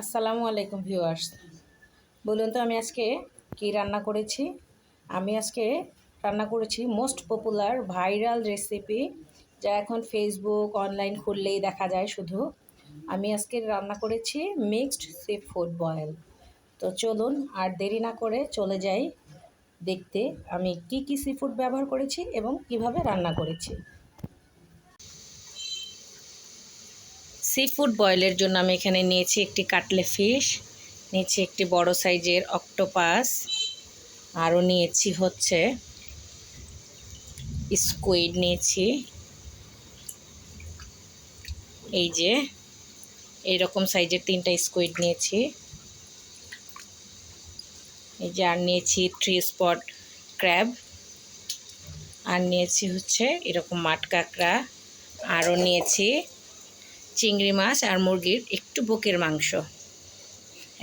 আসসালামু আলাইকুম ভিউয়ার্স। বলুন তো আমি আজকে কি রান্না করেছি? আমি আজকে রান্না করেছি মোস্ট পপুলার ভাইরাল রেসিপি, যা এখন ফেসবুক, অনলাইন খুললেই দেখা যায় শুধু। আমি আজকে রান্না করেছি মিক্সড সি ফুড বয়েল। তো চলুন আর দেরি না করে চলে যাই দেখতে আমি কি কি সি ফুড ব্যবহার করেছি এবং কীভাবে রান্না করেছি। সি ফুড বয়েলের জন্য আমি এখানে নিয়েছি একটি কাটলে ফিশ নিয়েছি একটি বড় সাইজের অক্টোপাস আরও নিয়েছি হচ্ছে স্কুইড নিয়েছি। এই যে এই রকম সাইজের তিনটা স্কুইড নিয়েছি। এই যে, আর নিয়েছি থ্রি স্পট ক্র্যাব আর নিয়েছি হচ্ছে এরকম মাঠ কাঁকড়া আরও নিয়েছি চিংড়ি মাছ আর মুরগির একটু বুকের মাংস।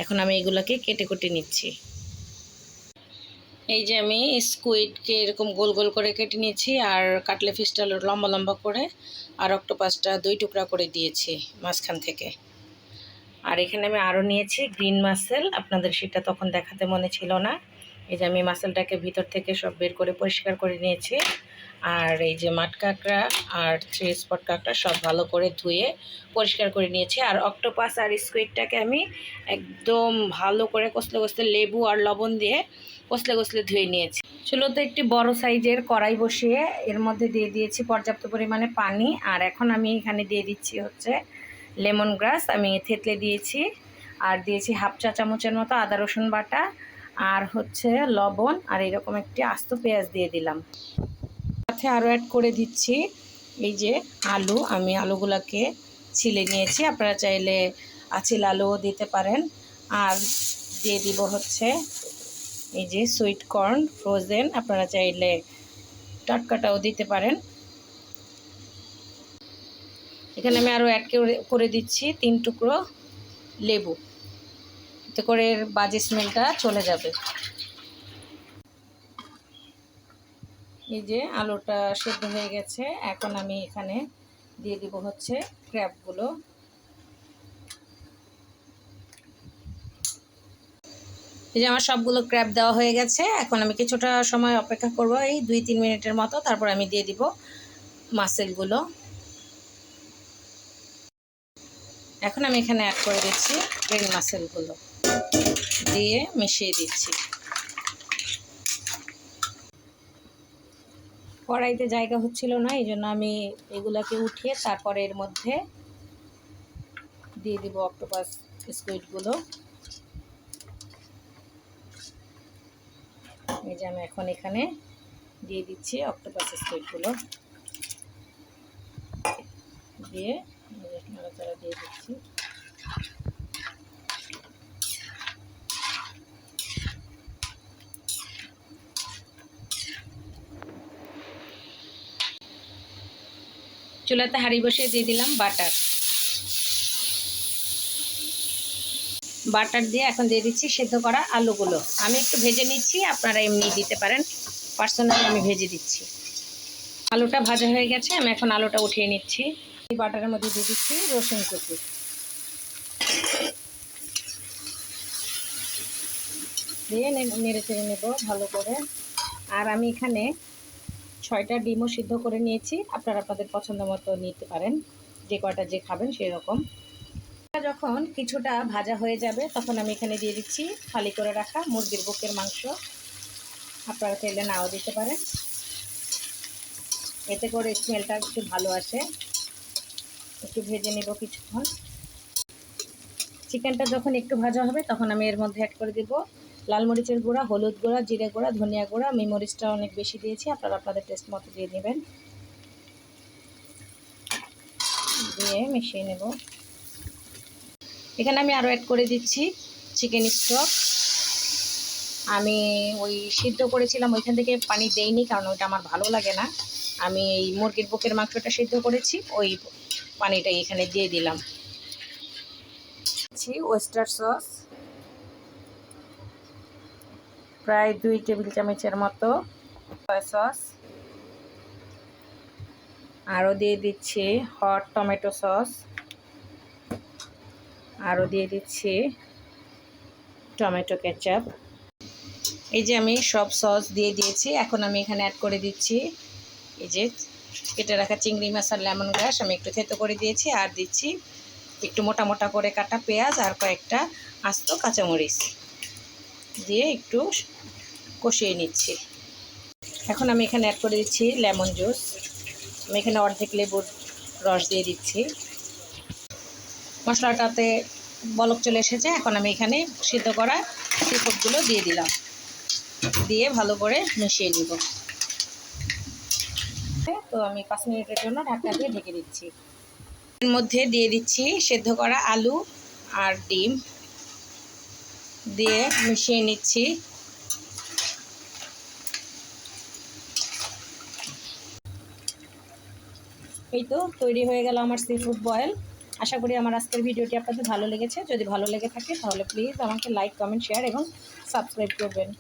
এখন আমি এগুলোকে কেটে কুটে নিচ্ছি। এই যে আমি স্কুইডকে এরকম গোল গোল করে কেটে নিয়েছি আর কাটলে ফিসটা লম্বা লম্বা করে আর অক্টোপাসটা দুই টুকরা করে দিয়েছি মাঝখান থেকে। আর এখানে আমি আরও নিয়েছি গ্রিন মাসেল। আপনাদের সেটা তখন দেখাতে মনে ছিল না। এই যে আমি মাসেলটাকে ভিতর থেকে সব বের করে পরিষ্কার করে নিয়েছি। আর এই যে মাঠ কাঁকড়া আর থ্রি স্পট কাঁকড়া সব ভালো করে ধুয়ে পরিষ্কার করে নিয়েছি। আর অক্টোপাস আর স্কুইডটাকে আমি একদম ভালো করে কষলে কষলে লেবু আর লবণ দিয়ে কষলে কষলে ধুয়ে নিয়েছি। চুলোতে একটি বড় সাইজের কড়াই বসিয়ে এর মধ্যে দিয়ে দিয়েছি পর্যাপ্ত পরিমাণে পানি। আর এখন আমি এখানে দিয়ে দিচ্ছি হচ্ছে লেমন গ্রাস। আমি থেতলে দিয়েছি। আর দিয়েছি হাফ চা চামচের মতো আদা রসুন বাটা। আর হচ্ছে লবণ আর এরকম একটি আস্ত পেঁয়াজ দিয়ে দিলাম। সাথে আরও অ্যাড করে দিচ্ছি এই যে আলু। আমি আলুগুলোকে ছিলে নিয়েছি। আপনারা চাইলে আচিল আলুও দিতে পারেন। আর দিয়ে দিব হচ্ছে এই যে সুইট কর্ন ফ্রোজেন আপনারা চাইলে টাটকাটাও দিতে পারেন। এখানে আমি আরও অ্যাড করে দিচ্ছি তিন টুকরো লেবু। এতে করে এর বাজে স্মেলটা চলে যাবে। এই যে আলুটা সেদ্ধ হয়ে গেছে, এখন আমি এখানে দিয়ে দিব হচ্ছে ক্র্যাপগুলো এই যে আমার সবগুলো ক্র্যাপ দেওয়া হয়ে গেছে, এখন আমি কিছুটা সময় অপেক্ষা করব, এই দুই তিন মিনিটের মতো, তারপর আমি দিয়ে দিব মাসেলগুলো। এখন আমি এখানে অ্যাড করে দিচ্ছি গ্রিন মাসেলগুলো। দিয়ে মিশিয়ে দিচ্ছি। কড়াইতে জায়গা হচ্ছিল না, এই জন্য আমি এগুলাকে উঠিয়ে তারপরে এর মধ্যে দিয়ে দিব অক্টোপাস স্কুইডগুলো। এই যে আমি এখন এখানে দিয়ে দিচ্ছি অক্টোপাস স্কুইডগুলো। দিয়ে দিয়ে দিচ্ছি। চুলাতে হাঁড়ি বসিয়ে দিয়ে দিলাম বাটার। বাটার দিয়ে এখন দিয়ে দিচ্ছি সেদ্ধ করা আলুগুলো। আমি একটু ভেজে নিচ্ছি, আপনারা এমনি দিতে পারেন। পার্সোনালি আমি ভেজে দিচ্ছি। আলুটা ভাজা হয়ে গেছে, আমি এখন আলুটা উঠিয়ে নিচ্ছি। এই বাটারের মধ্যে দিয়ে দিচ্ছি রসুন কুচি। দিয়ে নেড়ে চেড়ে নেব ভালো করে। আর আমি এখানে ছয়টা ডিমও সিদ্ধ করে নিয়েছি। আপনারা আপনাদের পছন্দ মতো নিতে পারেন। যে কয়টা যে খাবেন সেই রকম যখন কিছুটা ভাজা হয়ে যাবে, তখন আমি এখানে দিয়ে দিচ্ছি খালি করে রাখা মুরগির বুকের মাংস। আপনারা চাইলে নাও দিতে পারেন। এতে করে স্মেলটা একটু ভালো আসে। একটু ভেজে নেব কিছুক্ষণ। চিকেনটা যখন একটু ভাজা হবে, তখন আমি এর মধ্যে অ্যাড করে দেবো লাল মরিচের গুঁড়া, হলুদ গুঁড়া, জিরে গুঁড়া, ধনিয়া গুঁড়া, আমি মরিচটা অনেক বেশি দিয়েছি, আপনারা আপনাদের টেস্ট মতো দিয়ে নেবেন দিয়ে মিশিয়ে নেব। এখানে আমি আরও অ্যাড করে দিচ্ছি চিকেন স্টক আমি ওই সিদ্ধ করেছিলাম, ওইখান থেকে পানি দেইনি, কারণ ওইটা আমার ভালো লাগে না। আমি এই মুরগির বুকের মাংসটা সিদ্ধ করেছি, ওই পানিটা এখানে দিয়ে দিলাম। Oyster sauce. প্রায় দুই টেবিল চামচের মতো সয়া সস আরও দিয়ে দিচ্ছি হট টমেটো সস আরও দিয়ে দিচ্ছি টমেটো কেচাপ এই যে আমি সব সস দিয়ে দিয়েছি, এখন আমি এখানে অ্যাড করে দিচ্ছি এই যে কেটে রাখা চিংড়ি মাছ আর লেমন গ্রাস। আমি একটু থেতো করে দিয়েছি আর দিচ্ছি একটু মোটা মোটা করে কাটা পেঁয়াজ আর কয়েকটা আস্ত কাঁচামরিচ। দিয়ে একটু কষিয়ে নিচ্ছি। এখন আমি এখানে অ্যাড করে দিচ্ছি লেমন জুস আমি এখানে অর্ধেক লেবুর রস দিয়ে দিচ্ছি। মশলাটাতে বলক চলে এসেছে। এখন আমি এখানে সিদ্ধ করা সিফুডগুলো দিয়ে দিলাম। দিয়ে ভালো করে মিশিয়ে নিব। তো আমি পাঁচ মিনিটের জন্য ঢাকনা দিয়ে ঢেকে দিচ্ছি। এর মধ্যে দিয়ে দিচ্ছি সেদ্ধ করা আলু আর ডিম। দিয়ে মিশিয়ে নিচ্ছি। এই তো তৈরি হয়ে গেল আমার সি ফুড বয়েল আশা করি আমার আজকের ভিডিওটি আপনাদের ভালো লেগেছে। যদি ভালো লেগে থাকে তাহলে প্লিজ আমাকে লাইক কমেন্ট শেয়ার এবং সাবস্ক্রাইব করবেন।